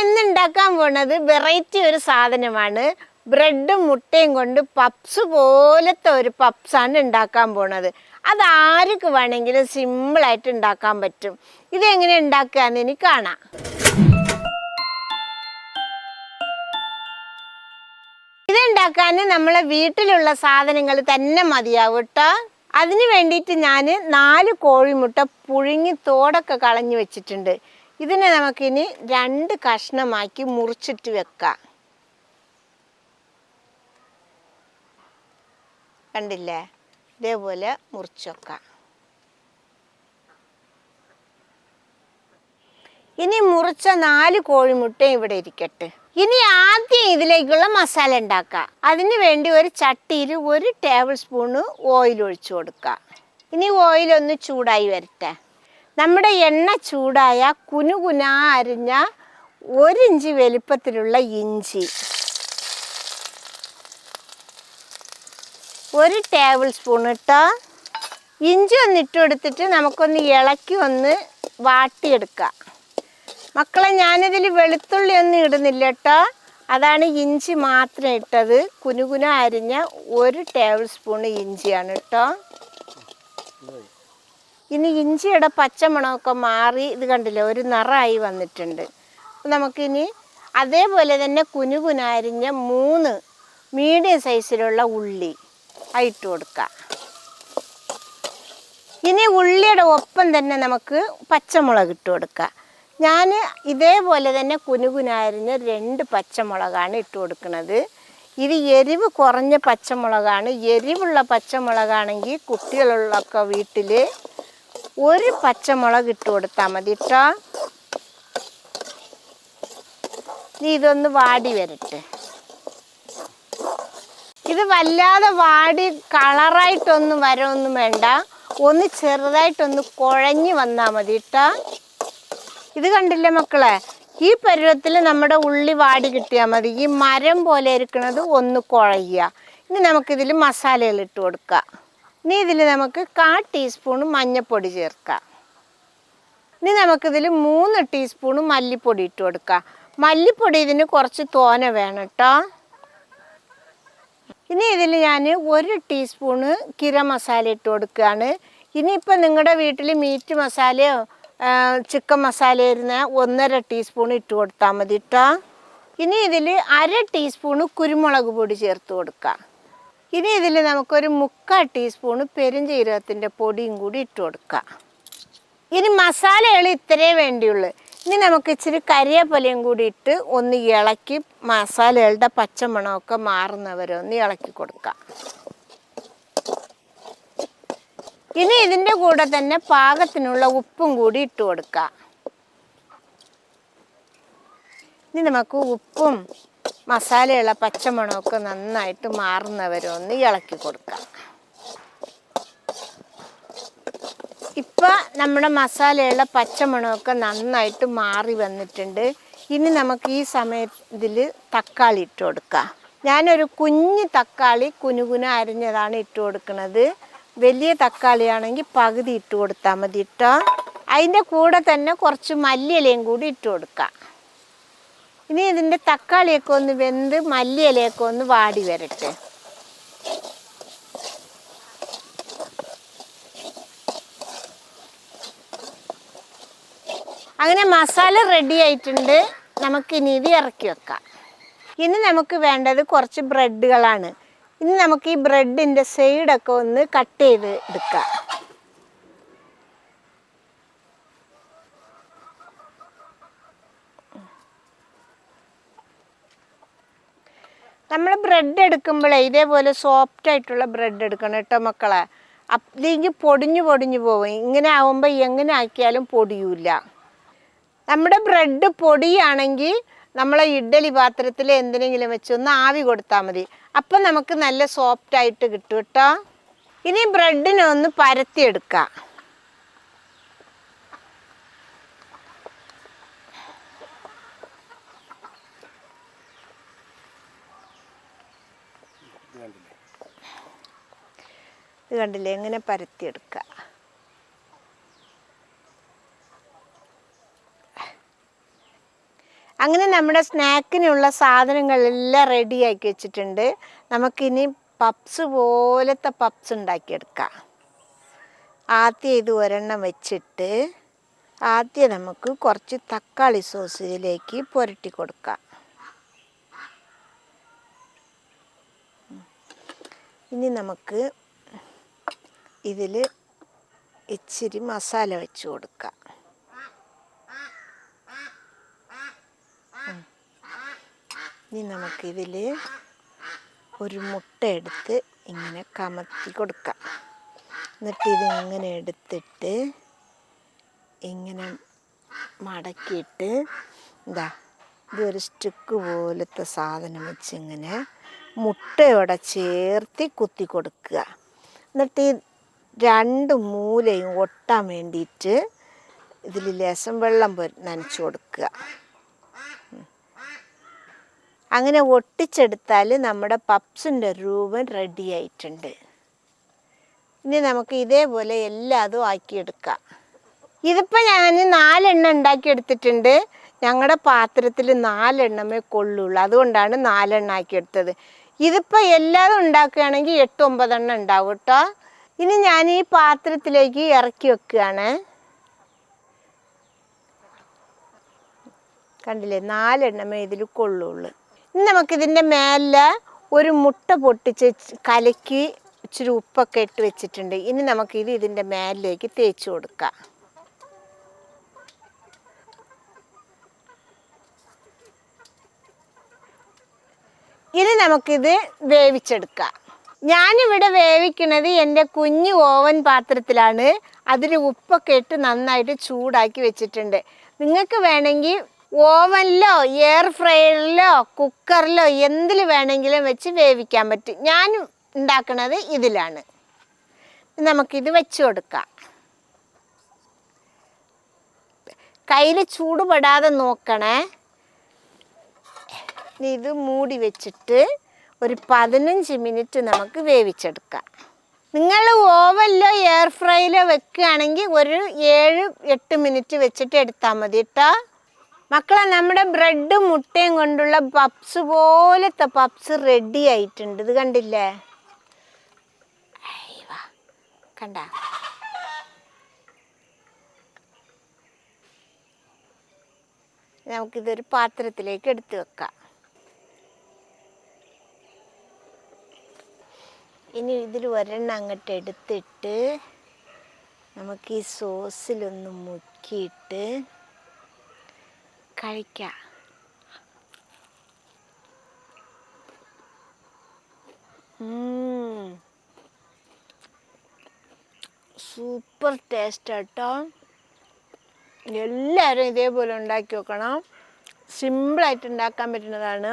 എന്ന് ഉണ്ടാക്കാൻ പോണത് വെറൈറ്റി ഒരു സാധനമാണ്. ബ്രെഡും മുട്ടയും കൊണ്ട് പപ്സ് പോലത്തെ ഒരു പപ്സാണ് ഉണ്ടാക്കാൻ പോണത്. അത് ആർക്ക് വേണമെങ്കിലും സിമ്പിൾ ആയിട്ട് ഉണ്ടാക്കാൻ പറ്റും. ഇതെങ്ങനെ ഉണ്ടാക്കുകയെന്ന് എനിക്ക് കാണാം. ഇതുണ്ടാക്കാൻ നമ്മളെ വീട്ടിലുള്ള സാധനങ്ങൾ തന്നെ മതിയാവും കേട്ടോ. അതിന് വേണ്ടിയിട്ട് ഞാൻ നാല് കോഴിമുട്ട പുഴുങ്ങി തോടൊക്കെ കളഞ്ഞു വെച്ചിട്ടുണ്ട്. ഇതിനെ നമുക്കിനി രണ്ട് കഷ്ണമാക്കി മുറിച്ചിട്ട് വെക്കാം. കണ്ടില്ലേ? ഇതേപോലെ മുറിച്ച് വെക്കാം. ഇനി മുറിച്ച നാല് കോഴിമുട്ടയും ഇവിടെ ഇരിക്കട്ടെ. ഇനി ആദ്യം ഇതിലേക്കുള്ള മസാല ഉണ്ടാക്കാം അതിന് വേണ്ടി ഒരു ചട്ടിയിൽ ഒരു ടേബിൾ സ്പൂണ് ഓയിൽ ഒഴിച്ചു കൊടുക്കുക. ഇനി ഓയിൽ ഒന്ന് ചൂടായി വരട്ടെ. നമ്മുടെ എണ്ണ ചൂടായ കുനുകുന അരിഞ്ഞ ഒരിഞ്ച് വലിപ്പത്തിലുള്ള ഇഞ്ചി. ഒരു ടേബിൾ സ്പൂൺ ഇട്ട് ഇഞ്ചി ഒന്ന് ഇട്ട് കൊടുത്തിട്ട് നമുക്കൊന്ന് ഇളക്കി ഒന്ന് വാട്ടിയെടുക്കാം. മക്കളെ ഞാനിതിൽ വെളുത്തുള്ളി ഒന്നും ഇടുന്നില്ല കേട്ടോ അതാണ് ഇഞ്ചി മാത്രം ഇട്ടത്. കുനുകുന അരിഞ്ഞ ഒരു ടേബിൾ സ്പൂൺ ഇഞ്ചിയാണ് കേട്ടോ ഇനി ഇഞ്ചിയുടെ പച്ചമണമൊക്കെ മാറി ഇത് കണ്ടില്ലേ ഒരു നിറമായി വന്നിട്ടുണ്ട്. നമുക്കിനി അതേപോലെ തന്നെ കുനുകുനാരിഞ്ഞ മൂന്ന് മീഡിയം സൈസിലുള്ള ഉള്ളി ആയിട്ട് ഇട്ട് കൊടുക്കാം. ഇനി ഉള്ളിയുടെ ഒപ്പം തന്നെ നമുക്ക് പച്ചമുളക് ഇട്ട് കൊടുക്കാം. ഞാൻ ഇതേപോലെ തന്നെ കുനുകുനാരിഞ്ഞ രണ്ട് പച്ചമുളകാണ് ഇട്ട് കൊടുക്കുന്നത്. ഇത് എരിവ് കുറഞ്ഞ പച്ചമുളകാണ്. എരിവുള്ള പച്ചമുളകാണെങ്കിൽ കുട്ടികളുള്ളൊക്കെ വീട്ടിൽ ഒരു പച്ചമുളക് ഇട്ട് കൊടുത്താൽ മതി കേട്ടോ നീ ഇതൊന്ന് വാടി വരട്ടെ. ഇത് വല്ലാതെ വാടി കളറായിട്ടൊന്നും വരൊന്നും വേണ്ട. ഒന്ന് ചെറുതായിട്ടൊന്ന് കുഴഞ്ഞു വന്നാൽ മതി കേട്ടോ ഇത് കണ്ടില്ലേ മക്കളെ? ഈ പരുവത്തിൽ നമ്മുടെ ഉള്ളി വാടി കിട്ടിയാൽ മതി. ഈ മരം പോലെ ഇരിക്കുന്നത് ഒന്ന് കുഴയുക ഇനി നമുക്കിതിൽ മസാലകൾ ഇട്ട് കൊടുക്കാം. ഇനി ഇതിൽ നമുക്ക് കാ ടീസ്പൂൺ മഞ്ഞൾപ്പൊടി ചേർക്കാം. ഇനി നമുക്കിതിൽ മൂന്ന് ടീസ്പൂൺ മല്ലിപ്പൊടി ഇട്ട് കൊടുക്കാം. മല്ലിപ്പൊടി ഇതിന് കുറച്ച് തോന വേണം കേട്ടോ. ഇനി ഇതിൽ ഞാൻ ഒരു ടീസ്പൂണ് കിര മസാല ഇട്ട് കൊടുക്കുകയാണ്. ഇനിയിപ്പോൾ നിങ്ങളുടെ വീട്ടിൽ മീറ്റ് മസാലയോ ചിക്കൻ മസാല ഇരുന്ന ഒന്നര ടീസ്പൂൺ ഇട്ട് കൊടുത്താൽ മതി കേട്ടോ. ഇനി ഇതിൽ അര ടീസ്പൂണ് കുരുമുളക് പൊടി ചേർത്ത് കൊടുക്കുക ഇനി ഇതിൽ നമുക്കൊരു മുക്കാൽ ടീസ്പൂണ് പെരുംജീരകത്തിന്റെ പൊടിയും കൂടി ഇട്ട് കൊടുക്കാം. ഇനി മസാലകൾ ഇത്രേ വേണ്ടിയുള്ളൂ. ഇനി നമുക്ക് ഇച്ചിരി കരിയേപ്പലയും കൂടി ഇട്ട് ഒന്ന് ഇളക്കി മസാലകളുടെ പച്ചമണമൊക്കെ മാറുന്നവരെ ഒന്ന് ഇളക്കി കൊടുക്കാം. ഇനി ഇതിന്റെ കൂടെ തന്നെ പാകത്തിനുള്ള ഉപ്പും കൂടി ഇട്ട് കൊടുക്കാം. ഇനി നമുക്ക് ഉപ്പും മസാലയുള്ള പച്ചമുളകൊക്കെ നന്നായിട്ട് മാറുന്നവരെ ഒന്ന് ഇളക്കി കൊടുക്കാം. ഇപ്പം നമ്മുടെ മസാലയുള്ള പച്ചമുളകൊക്കെ നന്നായിട്ട് മാറി വന്നിട്ടുണ്ട്. ഇനി നമുക്ക് ഈ സമയത്തിൽ തക്കാളി ഇട്ട് കൊടുക്കാം. ഞാനൊരു കുഞ്ഞ് തക്കാളി കുനുകുന അരിഞ്ഞതാണ് ഇട്ട് കൊടുക്കുന്നത്. വലിയ തക്കാളിയാണെങ്കിൽ പകുതി ഇട്ട് കൊടുത്താൽ മതി കേട്ടോ അതിന്റെ കൂടെ തന്നെ കുറച്ച് മല്ലിയിലയും കൂടി ഇട്ട് കൊടുക്കാം. ഇനി ഇതിന്റെ തക്കാളിയൊക്കെ ഒന്ന് വെന്ത് മല്ലിയിലയൊക്കെ ഒന്ന് വാടി വരട്ടെ. അങ്ങനെ മസാല റെഡി ആയിട്ടുണ്ട്. നമുക്ക് ഇനി ഇത് ഇറക്കി വെക്കാം. ഇനി നമുക്ക് വേണ്ടത് കുറച്ച് ബ്രെഡുകളാണ് ഇനി നമുക്ക് ഈ ബ്രെഡിന്റെ സൈഡൊക്കെ ഒന്ന് കട്ട് ചെയ്ത് എടുക്കാം. നമ്മൾ ബ്രെഡ് എടുക്കുമ്പോഴേ ഇതേപോലെ സോഫ്റ്റ് ആയിട്ടുള്ള ബ്രെഡ് എടുക്കണം കേട്ടോ മക്കളെ. അല്ലെങ്കിൽ പൊടിഞ്ഞു പൊടിഞ്ഞു പോകും. ഇങ്ങനെ ആവുമ്പോൾ എങ്ങനെ ആക്കിയാലും പൊടിയൂല. നമ്മുടെ ബ്രെഡ് പൊടിയാണെങ്കിൽ നമ്മളെ ഇഡ്ഡലി പാത്രത്തിൽ എന്തിനെങ്കിലും വെച്ച് ഒന്ന് ആവി കൊടുത്താൽ മതി. അപ്പം നമുക്ക് നല്ല സോഫ്റ്റ് ആയിട്ട് കിട്ടും കേട്ടോ. ഇനി ബ്രെഡിനെ ഒന്ന് പരത്തിയെടുക്കാം ഇത് കണ്ടില്ലേ? എങ്ങനെ പരത്തിയെടുക്കുക അങ്ങനെ നമ്മുടെ സ്നാക്കിനുള്ള സാധനങ്ങളെല്ലാം റെഡിയാക്കി വെച്ചിട്ടുണ്ട്. നമുക്കിനി പപ്സ് പോലത്തെ പപ്സ് ഉണ്ടാക്കിയെടുക്കാം. ആദ്യം ഇത് ഒരെണ്ണം വെച്ചിട്ട് ആദ്യം നമുക്ക് കുറച്ച് തക്കാളി സോസിലേക്ക് പുരട്ടി കൊടുക്കാം. ഇനി നമുക്ക് ഇതിൽ ഇച്ചിരി മസാല വെച്ച് കൊടുക്കാം. ഇനി നമുക്കിതിൽ ഒരു മുട്ട എടുത്ത് ഇങ്ങനെ കമത്തി കൊടുക്കാം എന്നിട്ട് ഇതിങ്ങനെ എടുത്തിട്ട് ഇങ്ങനെ മടക്കിയിട്ട് എന്താ ഇതൊരു സ്റ്റിക്ക് പോലത്തെ സാധനം വെച്ച് ഇങ്ങനെ മുട്ടയോടെ ചേർത്തി കുത്തി കൊടുക്കുക. എന്നിട്ട് ഈ രണ്ട് മൂലയും ഒട്ടാൻ വേണ്ടിയിട്ട് ഇതിൽ ലേശം വെള്ളം നനച്ചു കൊടുക്കുക. അങ്ങനെ ഒട്ടിച്ചെടുത്താൽ നമ്മുടെ പപ്സിന്റെ രൂപം റെഡി ആയിട്ടുണ്ട്. ഇനി നമുക്ക് ഇതേപോലെ എല്ലാതും ആക്കിയെടുക്കാം. ഇതിപ്പോൾ ഞാൻ നാലെണ്ണം ഉണ്ടാക്കിയെടുത്തിട്ടുണ്ട്. ഞങ്ങളുടെ പാത്രത്തിൽ നാലെണ്ണമേ കൊള്ളുള്ളൂ. അതുകൊണ്ടാണ് നാലെണ്ണം ആക്കിയെടുത്തത്. ഇതിപ്പോൾ എല്ലാതും ഉണ്ടാക്കുകയാണെങ്കിൽ എട്ട് ഒമ്പതെണ്ണം ഉണ്ടാവും കേട്ടോ. ഇനി ഞാൻ ഈ പാത്രത്തിലേക്ക് ഇറക്കി വെക്കുകയാണ്. കണ്ടില്ലേ? നാലെണ്ണമേ ഇതിൽ കൊള്ളുള്ളൂ. ഇനി നമുക്കിതിന്റെ മേലെ ഒരു മുട്ട പൊട്ടിച്ച് കലക്കി ഇച്ചിരി ഉപ്പൊക്കെ ഇട്ട് വെച്ചിട്ടുണ്ട്. ഇനി നമുക്കിത് ഇതിന്റെ മേലിലേക്ക് തേച്ച് കൊടുക്കാം. ഇനി നമുക്കിത് വേവിച്ചെടുക്കാം. ഞാനിവിടെ വേവിക്കുന്നത് എന്റെ കുഞ്ഞു ഓവൻ പാത്രത്തിലാണ്. അതിൽ ഉപ്പൊക്കെ ഇട്ട് നന്നായിട്ട് ചൂടാക്കി വെച്ചിട്ടുണ്ട്. നിങ്ങൾക്ക് വേണമെങ്കിൽ ഓവനിലോ എയർ ഫ്രയറിലോ കുക്കറിലോ എന്തിൽ വേണമെങ്കിലും വെച്ച് വേവിക്കാൻ പറ്റും. ഞാൻ ഉണ്ടാക്കുന്നത് ഇതിലാണ്. നമുക്കിത് വെച്ച് കൊടുക്കാം. കയ്യിൽ ചൂടുപെടാതെ നോക്കണേ. ഇത് മൂടി വെച്ചിട്ട് ഒരു പതിനഞ്ച് മിനിറ്റ് നമുക്ക് വേവിച്ചെടുക്കാം. നിങ്ങൾ ഓവനിലോ എയർ ഫ്രൈയിലോ വെക്കുകയാണെങ്കിൽ ഒരു ഏഴ് എട്ട് മിനിറ്റ് വെച്ചിട്ട് എടുത്താൽ മതി കേട്ടോ. മക്കളെ നമ്മുടെ ബ്രെഡും മുട്ടയും കൊണ്ടുള്ള പപ്സ് പോലത്തെ പപ്സ് റെഡി ആയിട്ടുണ്ട്. ഇത് കണ്ടില്ലേ. കണ്ട? നമുക്കിതൊരു പാത്രത്തിലേക്ക് എടുത്തു വെക്കാം. ഇനി ഇതിൽ ഒരെണ്ണം അങ്ങോട്ട് എടുത്തിട്ട് നമുക്ക് ഈ സോസിലൊന്ന് മുക്കിയിട്ട് കഴിക്കാം. സൂപ്പർ ടേസ്റ്റ് കേട്ടോ എല്ലാവരും ഇതേപോലെ ഉണ്ടാക്കി വെക്കണം സിമ്പിളായിട്ട് ഉണ്ടാക്കാൻ പറ്റുന്നതാണ്.